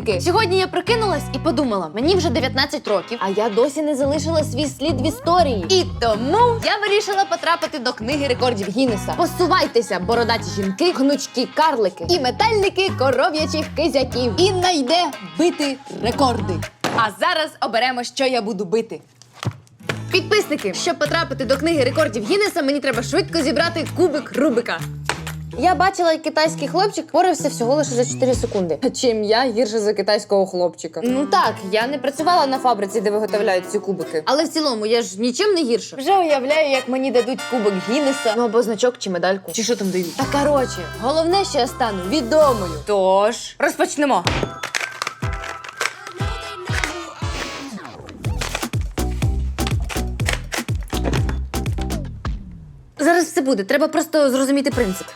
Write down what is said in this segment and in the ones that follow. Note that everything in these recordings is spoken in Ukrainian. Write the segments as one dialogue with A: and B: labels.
A: підписники. Сьогодні я прокинулась і подумала: мені вже 19 років, а я досі не залишила свій слід в історії. І тому я вирішила потрапити до книги рекордів Гіннеса. Посувайтеся, бородаті жінки, гнучкі карлики і метельники коров'ячих кизяків. І найде бити рекорди. А зараз оберемо, що я буду бити. Підписники, щоб потрапити до книги рекордів Гіннеса, мені треба швидко зібрати кубик Рубика. Я бачила, як китайський хлопчик порався всього лише за 4 секунди. Чим я гірше за китайського хлопчика. Ну так, я не працювала на фабриці, де виготовляють ці кубики. Але в цілому я ж нічим не гірше. Вже уявляю, як мені дадуть кубик Гіннеса, ну або значок чи медальку. Чи що там дають? Та коротше, головне, що я стану відомою. Тож розпочнемо. Зараз все буде. Треба просто зрозуміти принцип.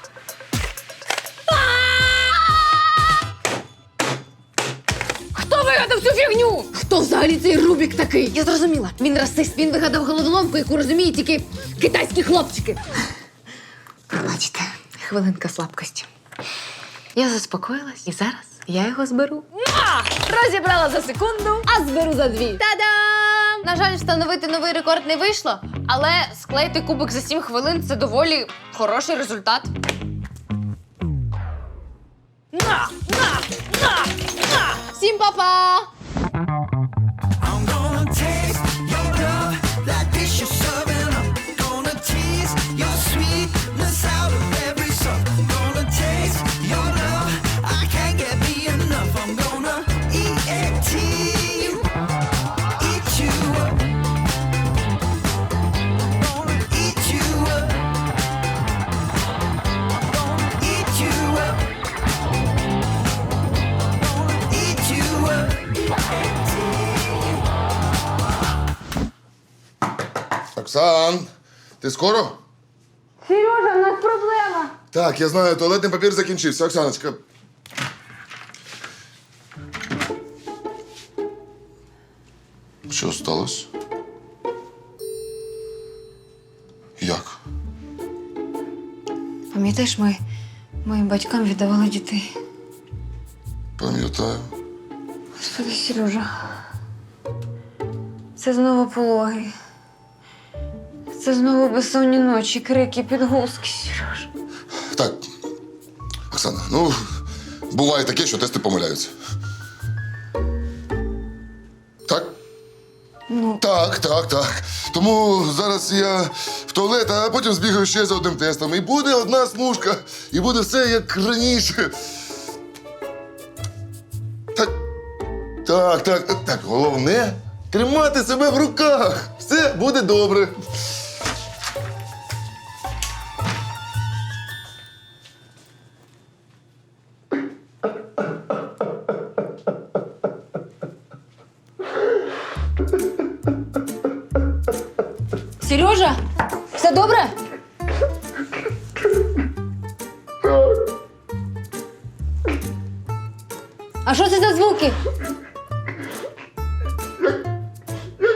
A: Хто взагалі цей Рубік такий? Я зрозуміла. Він расист. Він вигадав головоломку, яку розуміють тільки китайські хлопчики. Бачите, хвилинка слабкості. Я заспокоїлась і зараз я його зберу. Розібрала за секунду, а зберу за дві. Та-дам! На жаль, встановити новий рекорд не вийшло, але склеїти кубик за 7 хвилин це доволі хороший результат. На! На! На! На! Всім па-па!
B: Оксан, ти скоро?
A: Сережа, у нас проблема.
B: Так, я знаю, туалетний папір закінчився. Оксаночка. Що сталося? Як?
C: Пам'ятаєш, ми моїм батькам віддавали дітей.
B: Пам'ятаю.
C: Господи, Сережа. Це знову пологи. Це знову безсонні ночі, крики, підгузки, Сережа.
B: Оксана, ну, буває таке, що тести помиляються. Так?
C: Ну,
B: Так, так, так. Тому зараз я в туалет, а потім збігаю ще за одним тестом. І буде одна смужка, і буде все як раніше. Так, так, так, так. Головне тримати себе в руках. Все буде добре.
C: А що це за звуки?
B: Ми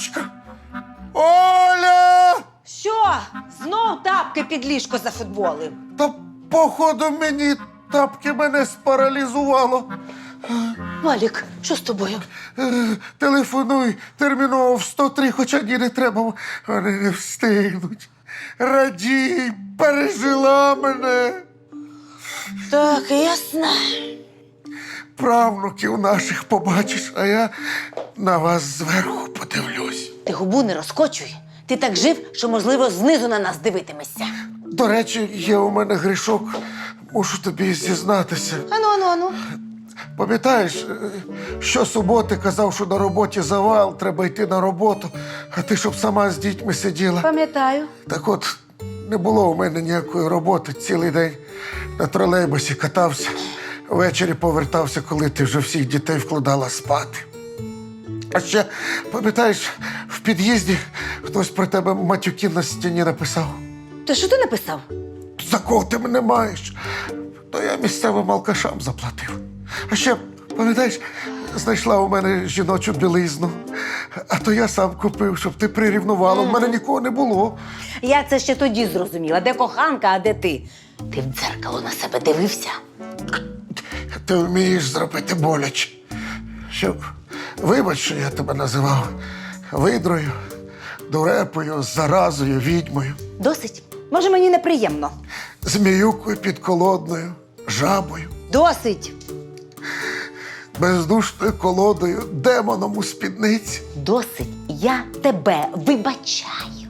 D: Олечка! Оля!
E: Що? Знов тапки під ліжко зафутболив?
D: Та походу мені тапки мене спаралізувало.
E: Валік, що з тобою?
D: Е, Телефонуй терміново в 103, хоча ні не треба, вони не встигнуть. Радій, пережила мене.
E: Так, ясно.
D: Правнуків наших побачиш, а я на вас зверху подивлюсь.
E: Ти губу не розкочуй. Ти так жив, що, можливо, знизу на нас дивитимешся.
D: До речі, є у мене грішок, мушу тобі зізнатися.
E: Ану, ану, ану.
D: Пам'ятаєш, е, що суботи казав, що на роботі завал, треба йти на роботу, а ти щоб сама з дітьми сиділа.
E: Пам'ятаю.
D: Так от, не було у мене ніякої роботи. Цілий день на тролейбусі катався. Ввечері повертався, коли ти вже всіх дітей вкладала спати. А ще, пам'ятаєш, в під'їзді хтось про тебе матюки на стіні написав.
E: Та що ти написав?
D: За кого ти мене маєш? То я місцевим алкашам заплатив. А ще, пам'ятаєш, знайшла у мене жіночу білизну, а то я сам купив, щоб ти прирівнувала. У мене нікого не було.
E: Я це ще тоді зрозуміла. Де коханка, а де ти? Ти в дзеркало на себе дивився?
D: Ти вмієш зробити боляче. Що, вибач, що я тебе називав видрою, дурепою, заразою, відьмою,
E: Досить. Може, мені неприємно.
D: зміюкою підколодною, жабою,
E: Досить.
D: бездушною колодою, демоном у спідниці.
E: Досить. Я тебе вибачаю.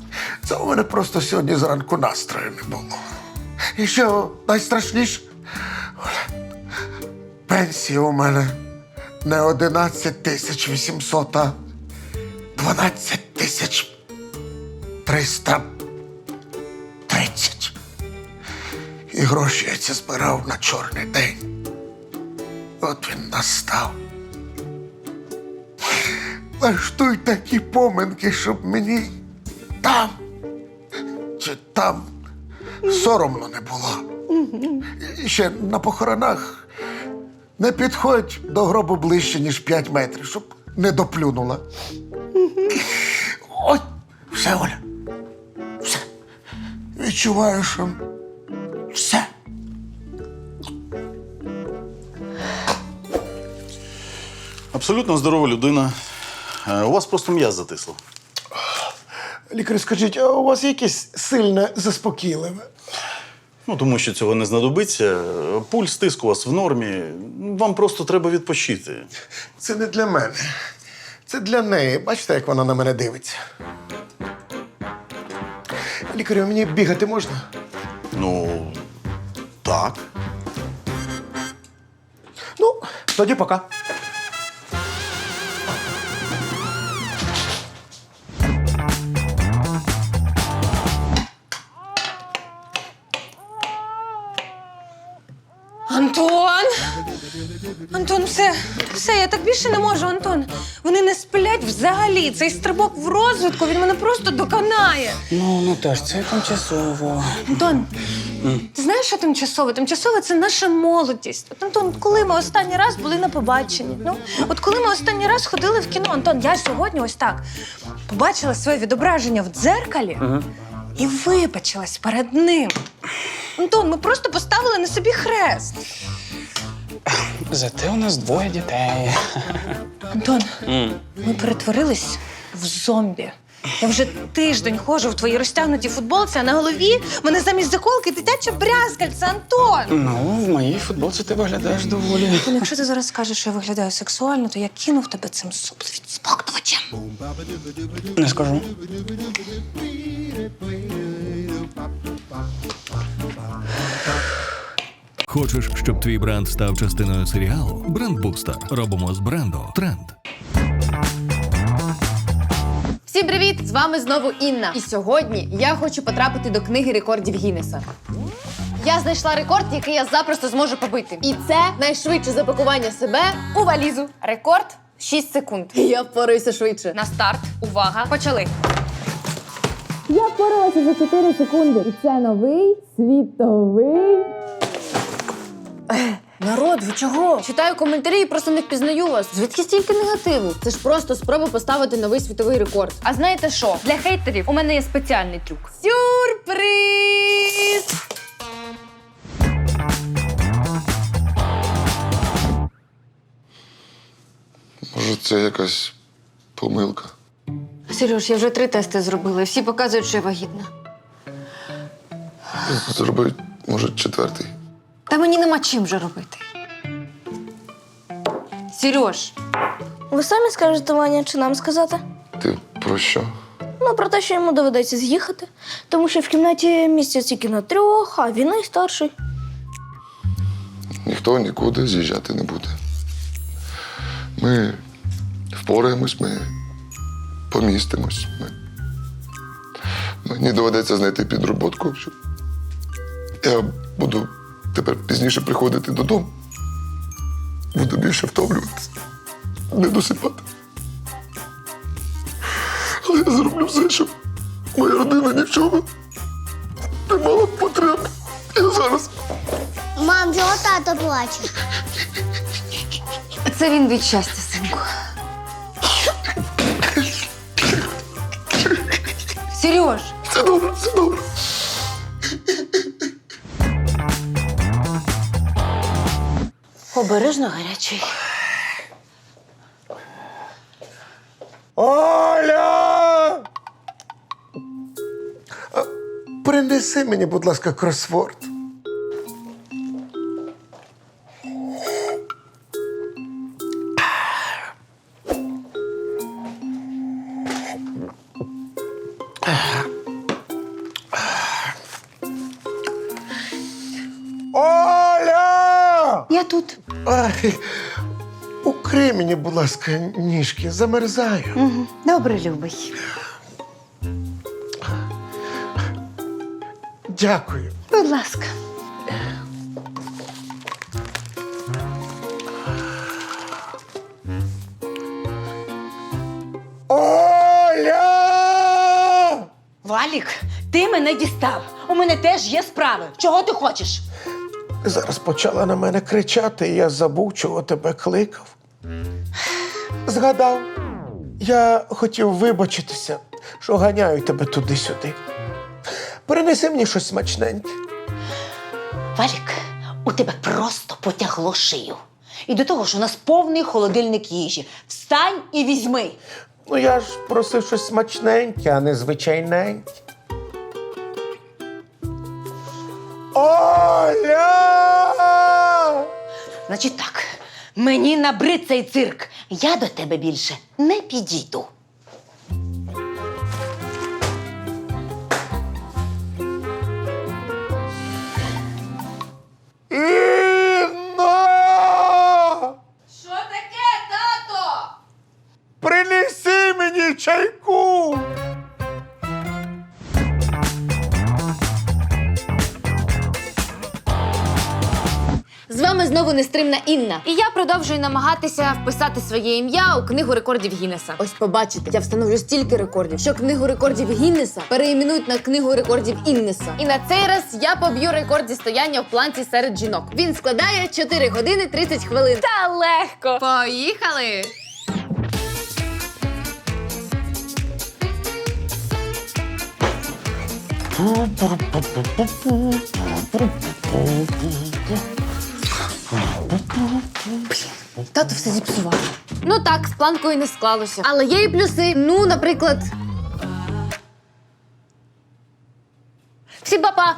D: Це у мене просто сьогодні зранку настрою не було. І що найстрашніше, пенсія у мене не 11 тисяч 800, а 12 тисяч 330. І гроші я ці збирав на чорний день. От він настав. Лаштуй такі поминки, щоб мені там чи там соромно не було. Ще на похоронах не підходь до гробу ближче, ніж 5 метрів, щоб не доплюнула. Ой, все, Оля. Все. Відчуваю, що все.
F: Абсолютно здорова людина. Е, У вас просто м'яз затисло.
D: Лікар, скажіть, а у вас є якесь сильне заспокійливе?
F: Ну, тому що цього не знадобиться. Пульс, тиск у вас в нормі. Вам просто треба відпочити.
D: Це не для мене. Це для неї. Бачите, як вона на мене дивиться. Лікарю, мені бігати можна?
F: Ну, так.
D: Ну, тоді пока.
C: Антон, все, все, я так більше не можу, Антон. Вони не сплять взагалі. Цей стрибок в розвитку він мене просто доконає.
G: Ну, ну теж це тимчасово.
C: Антон, ти знаєш, що тимчасове? Тимчасове це наша молодість. От, Антон, коли ми останній раз були на побаченні? Ну, от коли ми останній раз ходили в кіно, Антон, я сьогодні ось так побачила своє відображення в дзеркалі і вибачилась перед ним. Антон, ми просто поставили на собі хрест.
G: Зате у нас двоє дітей.
C: Антон, ми перетворились в зомбі. Я вже тиждень ходжу в твоїй розтягнутій футболці, а на голові в мене замість заколки дитяче брязкальце, Антон!
G: Ну, в моїй футболці ти виглядаєш доволі.
C: Антон, якщо ти зараз скажеш, що я виглядаю сексуально, то я кину в тебе цим супловідсмоктувачем.
G: Не скажу.
H: Хочеш, щоб твій бренд став частиною серіалу? Брендбустер. Робимо з бренду тренд.
A: Всім привіт! З вами знову Інна. І сьогодні я хочу потрапити до книги рекордів Гіннеса. Я знайшла рекорд, який я запросто зможу побити. І це найшвидше запакування себе у валізу. Рекорд 6 секунд. Я впораюся швидше.
C: На старт, увага, почали.
A: Я впоралася за 4 секунди. І це новий світовий. Народ, ви чого? Читаю коментарі і просто не впізнаю вас. Звідки стільки негативу? Це ж просто спроба поставити новий світовий рекорд.
I: А знаєте що? Для хейтерів у мене є спеціальний трюк.
A: Сюрприз!
B: Може, це якась помилка.
C: Сереж, я вже три тести зробила. Всі показують, що я вагітна.
B: Зроби, може, четвертий.
C: Та мені нема чим вже робити. Сереж,
J: Ви самі скажете Маня, чи нам сказати?
B: Ти про що?
J: Ну, про те, що йому доведеться з'їхати, тому що в кімнаті місця тільки на трьох, а він найстарший.
B: Ніхто нікуди з'їжджати не буде. Ми впораємось, ми помістимось. Ми... Мені доведеться знайти підроботку, щоб я буду тепер пізніше приходити додому. Буду більше втомлюватися, не досипати. Але я зроблю все, щоб моя родина ні в чому не мала потреб. Я зараз
J: Мам, чого тато плаче?
I: Це він від щастя, синку. Сереж,
B: все добре, все добре.
E: Обережно гарячий.
D: Оля! Принеси мені, будь ласка, кросворд. Ласка, ніжки, замерзаю.
E: Добре, любий.
D: Дякую.
E: Будь ласка.
D: Оля!
E: Валік, ти мене дістав. У мене теж є справи. Чого ти хочеш?
D: Зараз почала на мене кричати, і я забув, чого тебе кликав. Згадав, я хотів вибачитися, що ганяю тебе туди-сюди. Перенеси мені щось смачненьке.
E: Валік, у тебе просто потягло шию. І до того ж, у нас повний холодильник їжі. Встань і візьми.
D: Ну я ж просив щось смачненьке, а не звичайненьке. Оля!
E: Значить так, мені набрид цей цирк. Я до тебе більше не підійду.
A: Нестримна Інна. І я продовжую намагатися вписати своє ім'я у книгу рекордів Гіннеса. Ось побачите, я встановлю стільки рекордів, що книгу рекордів Гіннеса переіменують на книгу рекордів Іннеса. І на цей раз я поб'ю рекорд зі стояння в планці серед жінок. Він складає 4 години 30 хвилин.
I: та легко.
A: Поїхали! Тато все зіпсував. Ну так, з планкою не склалося. Але є і плюси. Ну, наприклад. Всім па-па!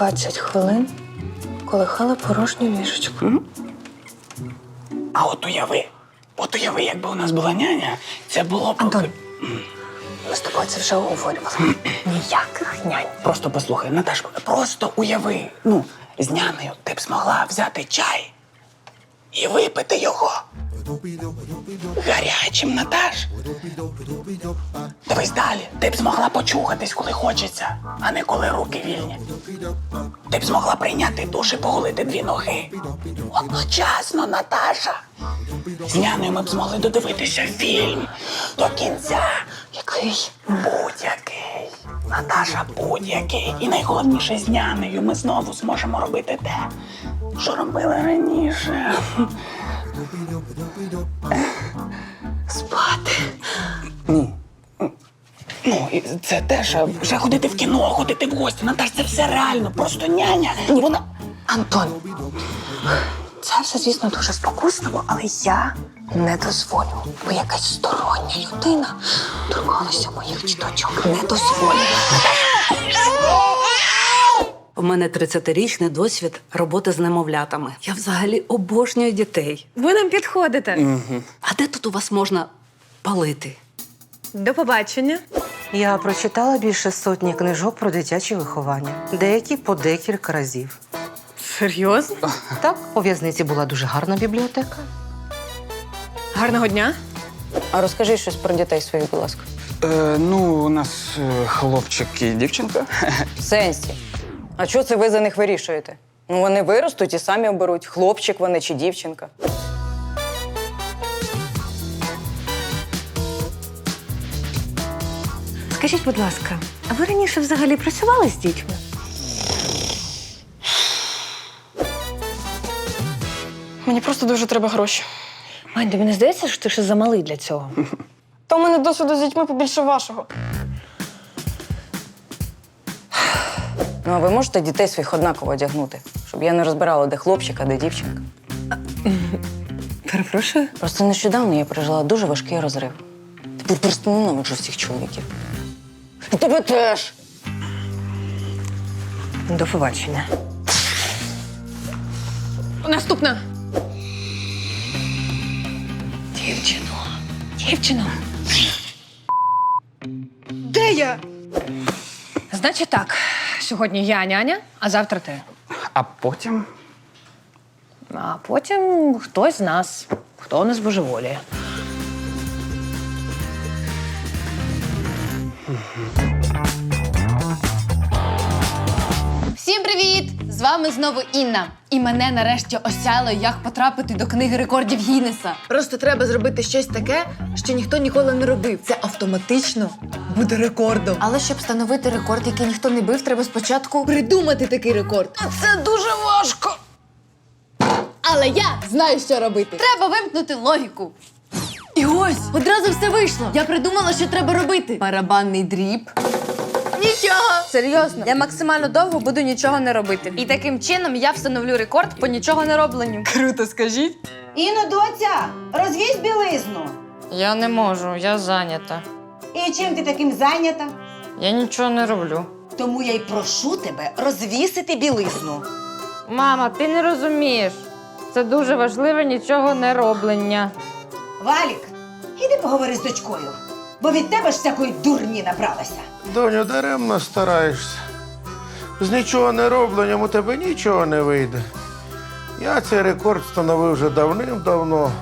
C: 20 хвилин колихала порожню ліжечку.
G: А от уяви, от уяви, якби у нас була няня, це було б.
C: Антон, ми з тобою це вже обговорювали. Ніяких нянь.
G: Просто послухай, Наташ, просто уяви. Ну, з нянею ти б змогла взяти чай і випити його. Гарячим, Наташ. Дивись далі. Ти б змогла почухатись, коли хочеться, а не коли руки вільні. Ти б змогла прийняти душ і поголити дві ноги. Одночасно, Наташа. З нянею ми б змогли додивитися фільм до кінця.
C: Який?
G: Будь-який. Наташа, будь-який. І найголовніше з нянею ми знову зможемо робити те, що робили раніше. Спати. Ні. Ну, і це теж а вже ходити в кіно, ходити в гості. Наташ, це все реально, просто няня. Ні, вона. Антон, це все, звісно, дуже спокусливо, але я не дозволю, бо якась стороння людина торкалася моїх діточок. Не дозволю.
K: У мене 30-річний досвід роботи з немовлятами. Я взагалі обожнюю дітей.
C: Ви нам підходите.
K: А де тут у вас можна палити?
C: До побачення.
K: Я прочитала більше сотні книжок про дитяче виховання, деякі по декілька разів.
C: Серйозно?
K: Так, у в'язниці була дуже гарна бібліотека.
C: Гарного дня.
K: А розкажи щось про дітей своїх, будь ласка.
G: Е, ну, у нас е, хлопчик і дівчинка.
L: В сенсі. А що це ви за них вирішуєте? Ну, вони виростуть і самі оберуть, хлопчик вони чи дівчинка.
C: Скажіть, будь ласка, а ви раніше взагалі працювали з дітьми?
L: Мені просто дуже треба гроші.
C: Мань, тобі не здається, що ти ще замалий для цього?
L: Та у мене досвіду з дітьми побільше вашого. Ну, а ви можете дітей своїх однаково одягнути, щоб я не розбирала, де хлопчик, а де дівчинка.
C: Перепрошую.
L: Просто нещодавно я пережила дуже важкий розрив. Тепер просто ненавиджу всіх чоловіків. І тебе теж.
C: До побачення. Наступна. Дівчино. Дівчино. Де я? Значить так, сьогодні я няня, а завтра ти.
G: А потім.
C: А потім хтось з нас, хто не збожеволіє.
A: З вами знову Інна. І мене нарешті осяяло, як потрапити до книги рекордів Гіннеса. Просто треба зробити щось таке, що ніхто ніколи не робив. Це автоматично буде рекордом. Але щоб встановити рекорд, який ніхто не бив, треба спочатку придумати такий рекорд. А це дуже важко. Але я знаю, що робити. Треба вимкнути логіку. І ось одразу все вийшло. Я придумала, що треба робити. Барабанний дріб. Нічого.
I: Серйозно, я максимально довго буду нічого не робити. І таким чином я встановлю рекорд по нічого не робленню.
C: Круто, скажіть.
E: Іно, доця, розвізь білизну.
I: Я не можу, я зайнята.
E: І чим ти таким зайнята?
I: Я нічого не роблю.
E: Тому я й прошу тебе розвісити білизну.
I: Мама, ти не розумієш. Це дуже важливе нічого не роблення.
E: Валік, іди поговори з дочкою, бо від тебе ж всякої дурні набралася.
D: Доню, даремно стараєшся. З нічого не робленням у тебе нічого не вийде. Я цей рекорд встановив вже давним-давно.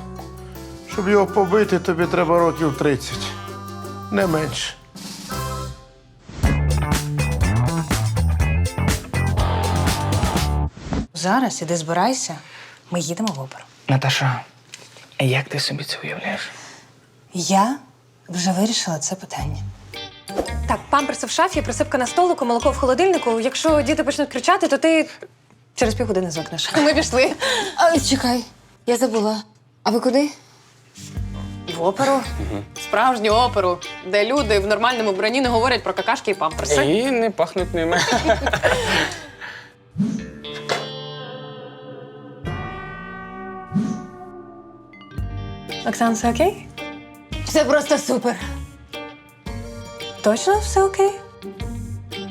D: Щоб його побити, тобі треба років 30. Не менше.
C: Зараз іди збирайся, ми їдемо в оперу.
G: Наташа, як ти собі це уявляєш?
C: Я вже вирішила це питання. Так, памперси в шафі, присипка на столику, молоко в холодильнику. Якщо діти почнуть кричати, то ти через півгодини звикнеш. Ми пішли.
I: А, чекай, я забула. А ви куди?
C: В оперу. Справжню оперу, де люди в нормальному броні не говорять про какашки і памперси.
G: І не пахнуть ними.
C: Оксан, все окей?
A: Все просто супер.
C: Точно все окей?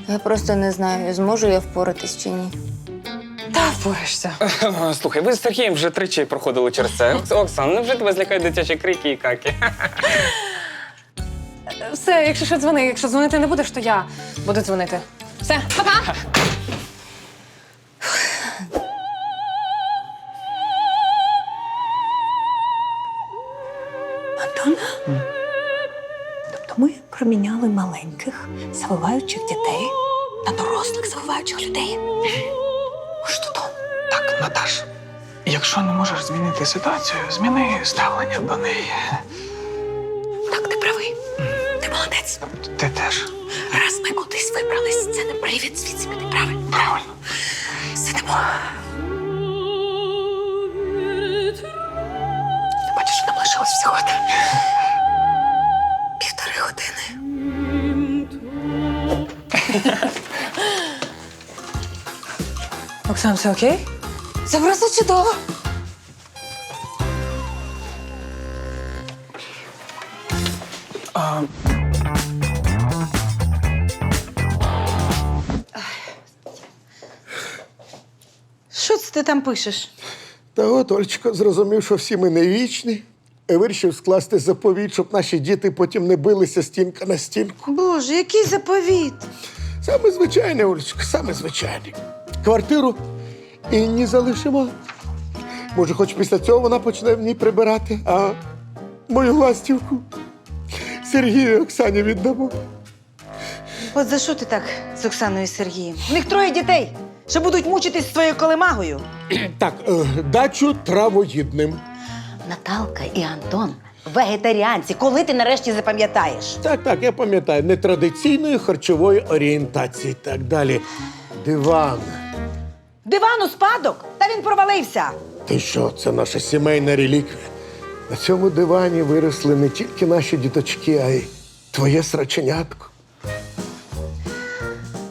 I: Я просто не знаю, зможу я впоратись чи ні.
C: Та впораєшся.
G: Слухай, ви з Сергієм вже тричі проходили через це. Окс- Оксан, невже тебе злякають дитячі крики і каки?
C: Все, якщо що дзвони. Якщо дзвонити не будеш, то я буду дзвонити. Все, па-па! міняли маленьких завиваючих дітей на дорослих завиваючих людей. Що там?
G: Так, Наташ. Якщо не можеш змінити ситуацію, зміни ставлення до неї.
C: Так, ти правий. Ти молодець.
G: Ти теж.
C: Раз ми кудись вибрались, це не привід звідси піти, правильно?
G: Правильно.
C: Сидимо. Ти бачиш, що нам лишилось всього. Оксан, все окей? Це просто чудово.
M: А,
E: Що це ти там пишеш?
D: Та от Ольчко зрозумів, що всі ми не вічні, і вирішив скласти заповіт, щоб наші діти потім не билися стінка на стінку.
E: Боже, який заповіт?
D: Саме звичайне, Олечко, саме звичайне. Квартиру і не залишимо. Може, хоч після цього вона почне в ній прибирати, а мою ластівку Сергію і Оксані віддамо.
E: От за що ти так з Оксаною і Сергієм? У них троє дітей, що будуть мучитись своєю колемагою.
D: Так, е, дачу травоїдним.
E: Наталка і Антон вегетаріанці. Коли ти нарешті запам'ятаєш?
D: Так, так, я пам'ятаю, нетрадиційної харчової орієнтації. Так далі. Диван.
E: Диван у спадок, та він провалився.
D: Ти що, це наша сімейна реліквія. На цьому дивані виросли не тільки наші діточки, а й твоє сраченятко.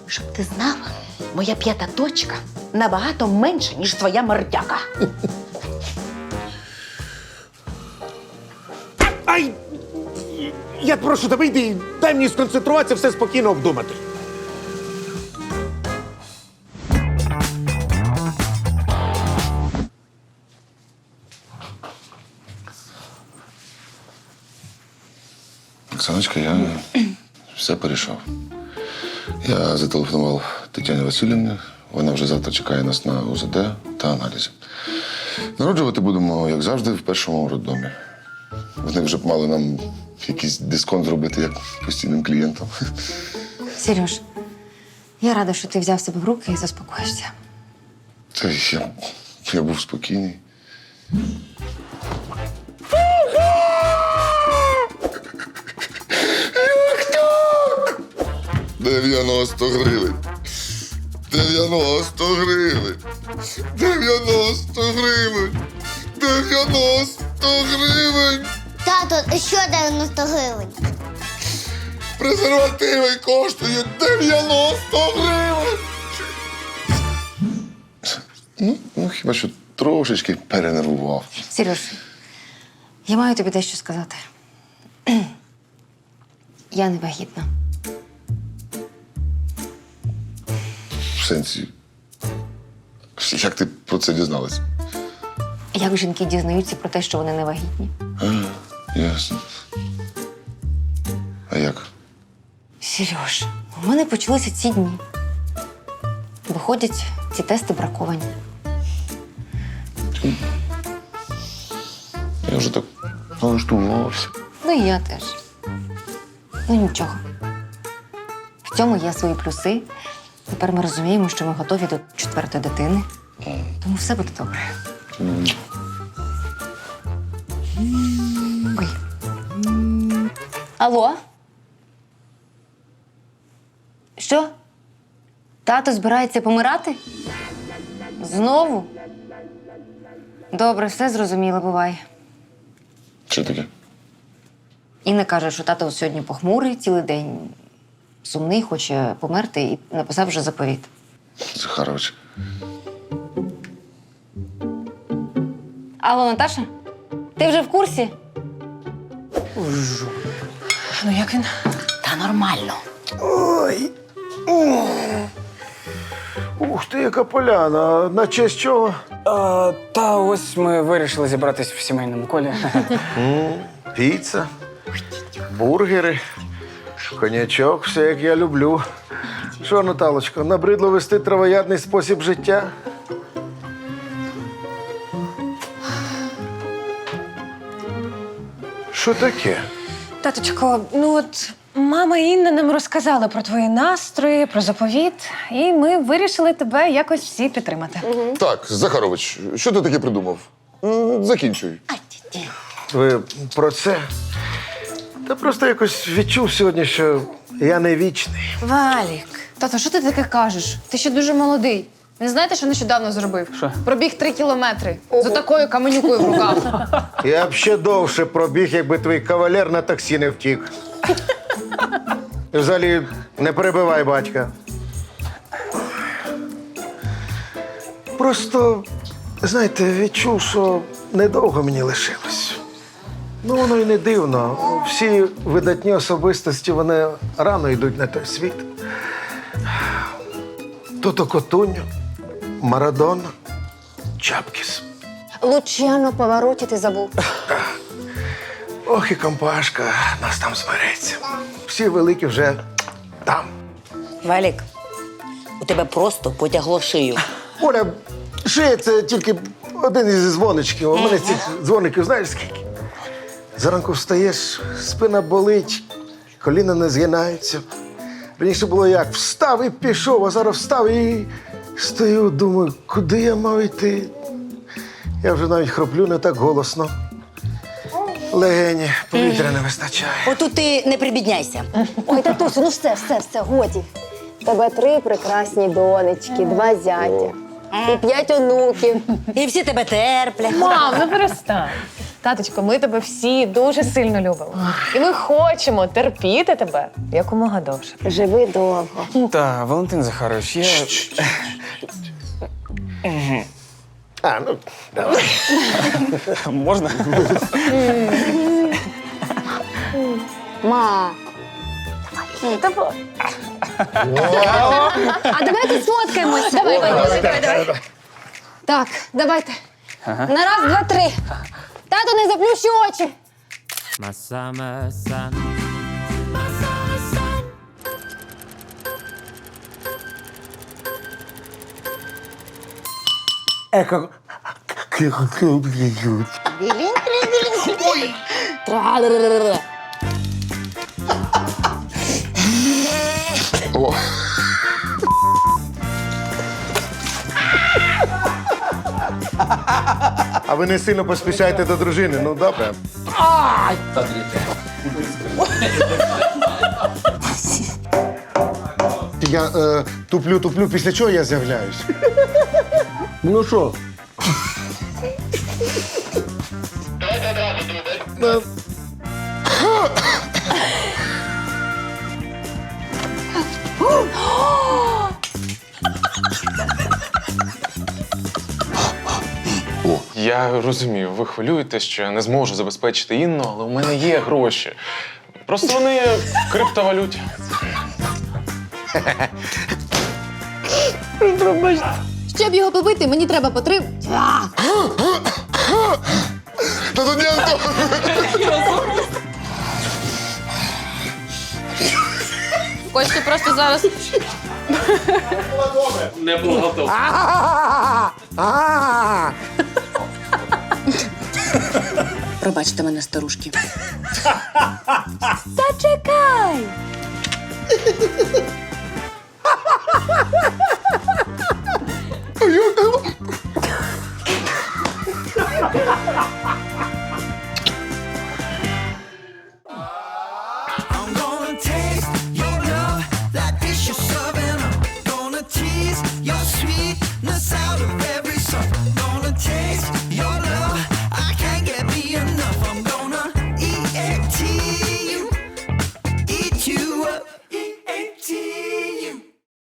E: Щоб ти знала, моя п'ята точка набагато менша, ніж твоя мордяка.
D: Ай! Я прошу тебе, йди, дай мені сконцентруватися, все спокійно обдумати.
B: Оксаночка, я все порішав. Я зателефонував Тетяні Васильівні. Вона вже завтра чекає нас на УЗД та аналізи. Народжувати будемо, як завжди, в першому роддомі. Вони вже б мали нам якийсь дисконт зробити як постійним клієнтам.
N: Сереж, я рада, що ти взяв себе в руки і заспокоїшся.
B: Та я, я був спокійний. Дев'яносто гривень. Дев'яносто гривень. Дев'яносто гривень. Дев'яносто гривень.
O: Тато, що 90 гривень?
B: Презервативи коштують 90 гривень. Ну, ну, хіба що трошечки перенервував.
N: Сереж, я маю тобі дещо сказати. Я не вагітна.
B: Сенсі. Як ти про це дізналась?
N: Як жінки дізнаються про те, що вони не вагітні?
B: А, ясно. А як?
N: Сереж, у мене почалися ці дні. Виходять, ці тести браковані.
B: Я вже так налаштувався.
N: Ну і я теж. Ну нічого. В цьому є свої плюси. Тепер ми розуміємо, що ми готові до четвертої дитини. Тому все буде добре. Ой. Алло? Що? Тато збирається помирати? Знову? Добре, все зрозуміло, бувай.
B: Що таке?
N: Інна каже, що тато сьогодні похмурий цілий день, сумний, хоче померти і написав вже заповіт.
B: Захарович.
N: Алло, Наташа? Ти вже в курсі?
C: Ну як він?
E: Та нормально.
D: Ой. Ух ти, яка поляна. На честь чого?
M: а, та ось ми вирішили зібратись в сімейному колі.
D: Піца, бургери, конячок, все як я люблю. Що, Наталочко, набридло вести травоядний спосіб життя? Що таке?
C: Таточко, ну от мама і Інна нам розказала про твої настрої, про заповіт, і ми вирішили тебе якось всі підтримати.
B: Так, Захарович, що ти таке придумав? М, Закінчуй.
D: Ви про це? Та просто якось відчув сьогодні, що я не вічний.
I: Валік. Тато, що ти таке кажеш? Ти ще дуже молодий. Не знаєте, що нещодавно зробив?
M: Що?
I: Пробіг три кілометри з отакою каменюкою в руках.
D: Я б ще довше пробіг, якби твій кавалер на таксі не втік. І Взагалі, не перебивай батька. Просто, знаєте, відчув, що недовго мені лишилось. Ну, воно і не дивно. Всі видатні особистості вони рано йдуть на той світ. Тото Котуньо, Марадона, Чапкіс.
L: Лучано повороті ти забув.
D: Ох, і компашка нас там збереться. Всі великі вже там.
E: Валік, у тебе просто потягло шию.
D: Оля, шия це тільки один із дзвоничків. У мене цих дзвоників знаєш скільки? Зранку встаєш, спина болить, коліна не згинаються. Раніше було як встав і пішов, а зараз встав і стою, думаю, куди я мав йти. Я вже навіть хроплю не так голосно. Легені, повітря не вистачає.
E: Отут ти не прибідняйся.
L: Ой, татусю, ну все, все, все, годі. Тебе три прекрасні донечки, два зятя і п'ять онуків.
E: І всі тебе терплять.
C: Мам, ну перестань. Таточко, ми тебе всі дуже сильно любимо. І ми хочемо терпіти тебе якомога довше.
L: Живи довго.
G: Та, Валентин Захарович, я.
D: А, ну, давай.
G: Можна?
L: Ма.
I: А давайте сфоткаємося. Давай, давай, давай, давай. Так, давайте. На раз, два, три. Тато, не заплющи очі!
D: My
A: summer
B: sun. My. Еко. Ой!
D: А ви не сильно поспішайте до дружини, ну добре. Я е, туплю, туплю, після чого я з'являюсь. Ну що?
P: Я розумію, ви хвилюєте, що я не зможу забезпечити Інну, але у мене є гроші. Просто вони в криптовалюті.
A: Щоб його побити, мені треба по три.
B: Та тут я то.
I: Хочете просто зараз.
E: Пробачте мене, старушки.
J: Зачекай!